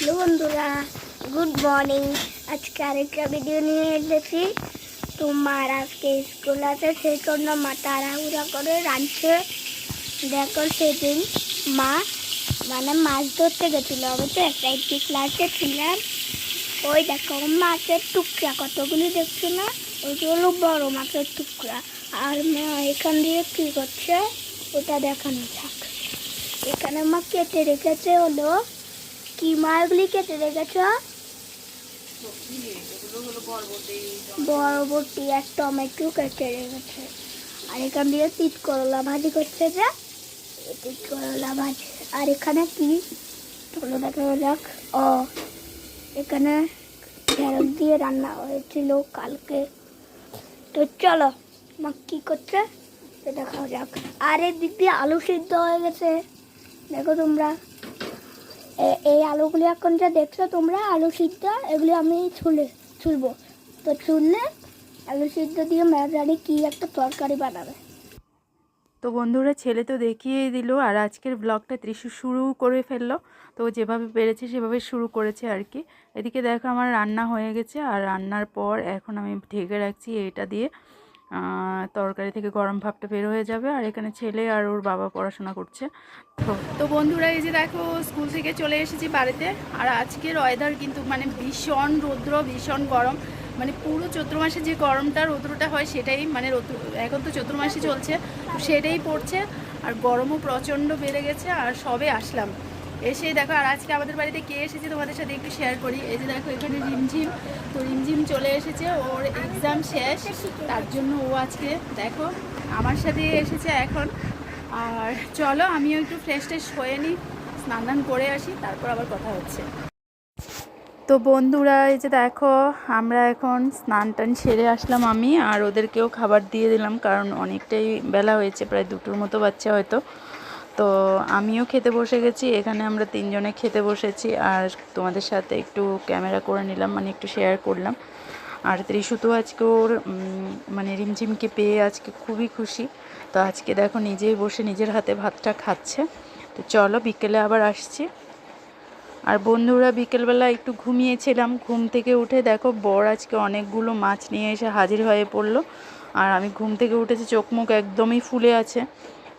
Hello বন্ধুরা, good morning. আজকে আরেকটা ভিডিও নিয়ে এসেছি। তোমার আজকে স্কুল আছে, সেই জন্য মা তাড়াহুড়া করে রাঁধছে। দেখো সেদিন মা মানে মাছ ধরতে গেছিল আমি তো একটি ক্লাসে ছিলাম। ওই দেখো, মাছের টুকরা, কতগুলি দেখছ না? ওইগুলো বড় মাছের টুকরা। আর মা এখান দিয়ে কী করছে? ওটা দেখানো থাক এখানে মা কেটে রেখেছে হলো কি মাছগুলি কেটে রেখেছ? বরবটি আর টমেটো কেটে রেখেছে। আর এখান দিয়ে তিত করলা ভাজি করছে যে। তিত করলা ভাজি। আর এখানে কি? হলো দেখা যাক। ও, এখানে ঢেঁড়স দিয়ে রান্না হয়েছিল কালকে। তো চলো, মা কি করছে? দেখা যাক। আর এদিক দিয়ে আলু সিদ্ধ হয়ে গেছে। দেখো তোমরা। এই আলুগুলি এখন যা দেখছ তোমরা, আলু সিদ্ধ, এগুলি আমি ছুলে, ছুলবো। তো ছুললে আলু সিদ্ধ দিয়ে ম্যাডারি কি একটা তরকারি বানাবে। তো বন্ধুরা, ছেলে তো দেখিয়েই দিল, আর আজকের ব্লগটা ত্রিশু শুরু করে ফেলল। তো যেভাবে পেরেছে, সেভাবে শুরু করেছে আর কি। এদিকে দেখো আমার রান্না হয়ে গেছে, আর রান্নার পর এখন আমি ঢেকে রাখছি এটা দিয়ে। তরকারি থেকে গরম ভাবটা বের হয়ে যাবে আর এখানে ছেলে আর ওর বাবা পড়াশোনা করছে। তো বন্ধুরা, এই যে দেখো, স্কুল থেকে চলে এসেছি বাড়িতে আর আজকের ওয়েদার কিন্তু মানে ভীষণ রৌদ্র, ভীষণ গরম। মানে পুরো চৈত্র মাসে যে গরমটা, রৌদ্রটা হয় সেটাই মানে রৌদ্র, এখন তো চৈত্র মাসে চলছে সেটাই পড়ছে আর গরমও প্রচণ্ড বেড়ে গেছে আর সবে আসলাম। এসে দেখো, আর আজকে আমাদের বাড়িতে কে এসেছে তোমাদের সাথে একটু শেয়ার করি। এই যে দেখো, এখানে রিমঝিম। তো রিমঝিম চলে এসেছে, ওর এক্সাম শেষ। তার জন্য ও আজকে, দেখো, আমার সাথে এসেছে এখন। আর চলো, আমিও একটু ফ্রেশ ট্রেশ হয়ে নিই স্নান দান করে আসি, তারপর আবার কথা হচ্ছে। তো বন্ধুরা, এই যে দেখো, আমরা এখন স্নান টান সেরে আসলাম আমি, আর ওদেরকেও খাবার দিয়ে দিলাম, কারণ অনেকটাই বেলা হয়েছে, প্রায় দুটোর মতো বাচ্চা হয়তো। তো আমিও খেতে বসে গেছি, এখানে আমরা তিনজনে খেতে বসেছি, আর তোমাদের সাথে একটু ক্যামেরা করে নিলাম মানে একটু শেয়ার করলাম। আর ত্রিশু তো আজকে ওর মানে রিমঝিমকে পেয়ে আজকে খুবই খুশি। তো আজকে দেখো নিজেই বসে নিজের হাতে ভাতটা খাচ্ছে। তো চলো বিকেলে আবার আসছি। আর বন্ধুরা, বিকেলবেলা একটু ঘুমিয়েছিলাম, ঘুম থেকে উঠে দেখো বর আজকে অনেকগুলো মাছ নিয়ে এসে হাজির হয়ে পড়ল। আর আমি ঘুম থেকে উঠেছি, চোখ মুখ একদমই ফুলে আছে।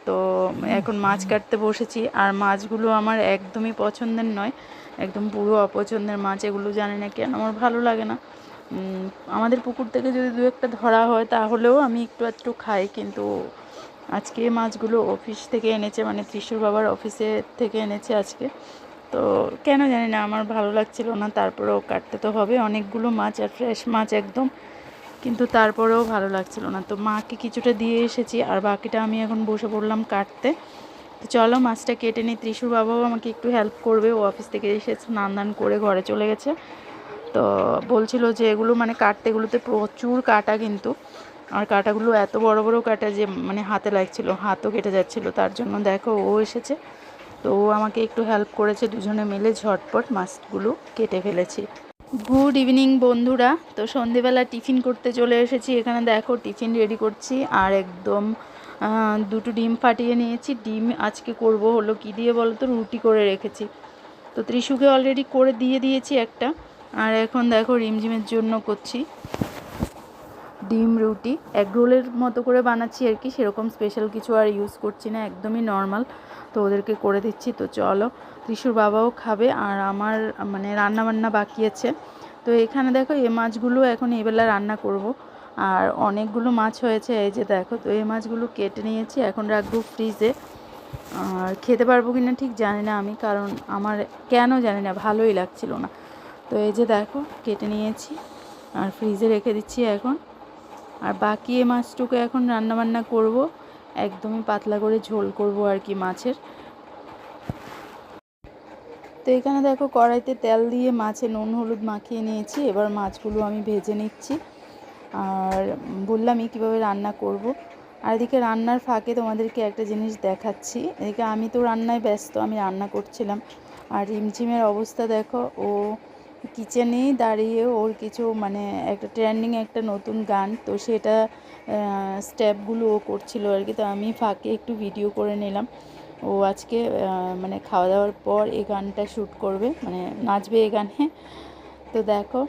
তো এখন মাছ কাটতে বসেছি। আর মাছগুলো আমার একদমই পছন্দের নয়, একদম পুরো অপছন্দের মাছ, এগুলো জানি না কেন, আমার ভালো লাগে না। আমাদের পুকুর থেকে যদি দু একটা ধরা হয়, তাহলেও আমি একটু একটু খাই, কিন্তু আজকে মাছগুলো অফিস থেকে এনেছে মানে ত্রিশুর বাবার অফিসে থেকে এনেছে আজকে। তো কেন জানি না, আমার ভালো লাগছিল না, তারপরেও কাটতে তো হবে। অনেকগুলো মাছ আর ফ্রেশ মাছ একদম কিন্তু তারপরেও ভালো লাগছিল না। তো মাকে কিছুটা দিয়ে এসেছি, আর বাকিটা আমি এখন বসে পড়লাম কাটতে। তো চলো, মাছটা কেটে নিই। ত্রিশুর বাবাও আমাকে একটু হেল্প করবে। ও অফিস থেকে এসে স্নান দান করে ঘরে চলে গেছে। তো বলছিল যে এগুলো মানে কাটতে, এগুলোতে প্রচুর কাটা কিন্তু। আর কাটাগুলো এত বড় বড় কাটা যে মানে হাতে লাগছিল, হাতও কেটে যাচ্ছিল। তার জন্য দেখো, ও এসেছে। তো ও আমাকে একটু হেল্প করেছে। দুজনে মিলে ঝটপট মাছগুলো কেটে ফেলেছি। গুড ইভিনিং বন্ধুরা। তো সন্ধেবেলা টিফিন করতে চলে এসেছি। এখানে দেখো, টিফিন রেডি করছি। আর একদম দুটো ডিম ফাটিয়ে নিয়েছি। ডিম আজকে করব হলো কি দিয়ে বলো তো রুটি করে রেখেছি। তো ত্রিশুকে অলরেডি করে দিয়ে দিয়েছি একটা। আর এখন দেখো, রিমঝিমের জন্য করছি ডিম, রুটি। এগ রোলের মতো করে বানাচ্ছি আর কি। সেরকম স্পেশাল কিছু আর ইউজ করছি না। একদমই নর্মাল তো ওদেরকে করে দিচ্ছি। তো চলো, ত্রিশুর বাবাও খাবে আর আমার মানে রান্না বান্না বাকি আছে। তো এখানে দেখো এই মাছগুলো এখন এবেলা রান্না করব। আর অনেকগুলো মাছ হয়েছে, এই যে দেখো, তো এই মাছগুলো কেটে নিয়েছি, এখন রাখব ফ্রিজে। আর খেতে পারব কিনা ঠিক জানি না আমি, কারণ আমার কেন জানি না, ভালোই লাগছিল না। তো এই যে দেখো, কেটে নিয়েছি আর ফ্রিজে রেখে দিচ্ছি এখন। আর বাকি এই মাছটুকু এখন রান্না বান্না করব। একদমই পাতলা করে ঝোল করব আর কি মাছের। তো এখানে দেখো কড়াইতে তেল দিয়ে মাছে নুন, হলুদ মাখিয়ে নিয়েছি। এবার মাছগুলো আমি ভেজে নিচ্ছি। আর বললামই কীভাবে রান্না করব। আর এদিকে রান্নার ফাঁকে তোমাদেরকে একটা জিনিস দেখাচ্ছি। এদিকে আমি তো রান্নায় ব্যস্ত, আমি রান্না করছিলাম। আর রিমঝিমের অবস্থা দেখো, ও কিচেনেই দাঁড়িয়ে ওর কিছু মানে একটা ট্রেন্ডিং একটা নতুন গান, তো সেটা স্টেপগুলো ও করছিল আর কি, তো আমি ফাঁকে একটু ভিডিও করে নিলাম। ও আজকে মানে খাওয়া দাওয়ার পর এই গানটা শ্যুট করবে মানে নাচবে এই গানে। তো দেখো,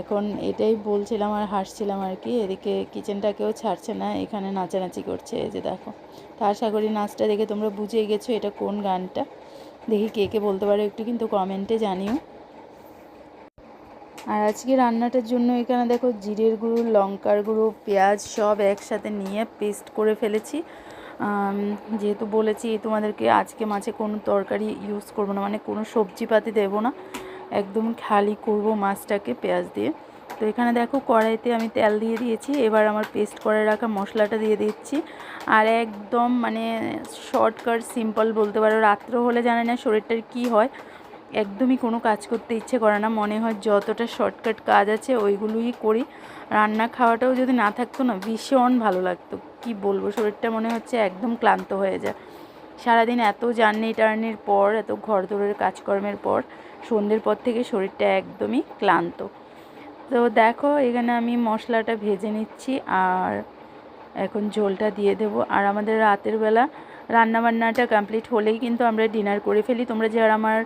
এখন এটাই বলছিলাম আর হাসছিলাম আর কি, এদিকে কিচেনটাকেও ছাড়ছে না, এখানে নাচানাচি করছে যে দেখো। তো আশা করি নাচটা দেখে তোমরা বুঝে গেছো এটা কোন গানটা। দেখি কে কে বলতে পারো একটু, কিন্তু কমেন্টে জানিও। আর আজকে রান্নাটার জন্য এখানে দেখো জিরের গুঁড়ো, লঙ্কার গুঁড়ো, পেঁয়াজ সব একসাথে নিয়ে পেস্ট করে ফেলেছি। যেহেতু বলেছি তোমাদেরকে আজকে মাছে কোনো তরকারি ইউজ করব না মানে কোনো সবজি পাতি দেবো না। একদম খালি করব মাছটাকে পেঁয়াজ দিয়ে। তো এখানে দেখো কড়াইতে আমি তেল দিয়ে দিয়েছি, এবার আমার পেস্ট করে রাখা মশলাটা দিয়ে দিচ্ছি। আর একদম মানে শর্টকাট সিম্পল বলতে পারো। রাত্র হলে জানে না শরীরটার কি হয়। একদমই কোনো কাজ করতে ইচ্ছে করে না। মনে হয় যতটা শর্টকাট কাজ আছে ওইগুলোই করি। রান্না খাওয়াটাও যদি না থাকতো না, ভীষণ ভালো লাগতো। কি বলব, শরীরটা মনে হচ্ছে একদম ক্লান্ত হয়ে যায়। সারাদিন এত জার্নি টার্নির পর, এত ঘর দৌড়ের কাজকর্মের পর, সন্ধ্যের পর থেকে শরীরটা একদমই ক্লান্ত। তো দেখো, এখানে আমি মশলাটা ভেজে নিচ্ছি আর এখন ঝোলটা দিয়ে দেবো। আর আমাদের রাতের বেলা রান্নাবান্নাটা কমপ্লিট হলেই কিন্তু আমরা ডিনার করে ফেলি। তোমরা যারা আমার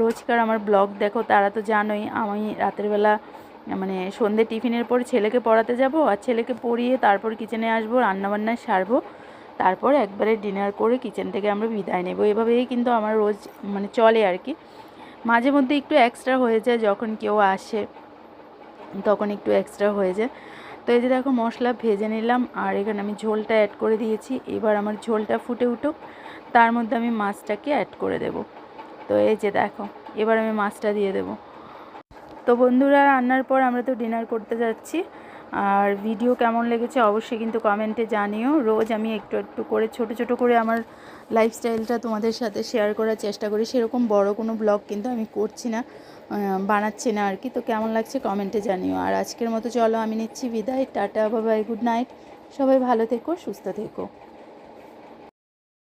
রোজকার আমার ব্লগ দেখো, তারা তো জানোই আমি রাতের বেলা মানে সন্ধে টিফিনের পর ছেলেকে পড়াতে যাব আর ছেলেকে পড়িয়ে তারপর কিচেনে আসব, রান্নাবান্না সারবো। তারপর একবারে ডিনার করে কিচেন থেকে আমরা বিদায় নেব। এভাবেই কিন্তু আমার রোজ মানে চলে আর কি। মাঝে মধ্যে একটু এক্সট্রা হয়ে যায় যখন কেউ আসে, তখন একটু এক্সট্রা হয়ে যায়। তো এই যে দেখো মশলা ভেজে নিলাম, আর এখানে আমি ঝোলটা অ্যাড করে দিয়েছি। এবার আমার ঝোলটা ফুটে উঠুক, তার মধ্যে আমি মাছটাকে অ্যাড করে দেব। তো এই যে দেখো, এবার আমি মাছটা দিয়ে দেব। তো বন্ধুরা, রান্নার পর আমরা তো ডিনার করতে যাচ্ছি। আর ভিডিও কেমন লেগেছে অবশ্যই কিন্তু কমেন্টে জানিও। রোজ আমি একটু একটু করে, ছোট ছোট করে আমার লাইফস্টাইলটা তোমাদের সাথে শেয়ার করার চেষ্টা করি। সেরকম বড় কোনো ব্লগ কিন্তু আমি করছি না বানাচ্ছি না আর কি। তো কেমন লাগছে কমেন্টে জানিও। আর আজকের মতো চলো, আমি নিচ্ছি বিদায়। টাটা বাবাই গুড নাইট সবাই ভালো থেকো, সুস্থ থেকো।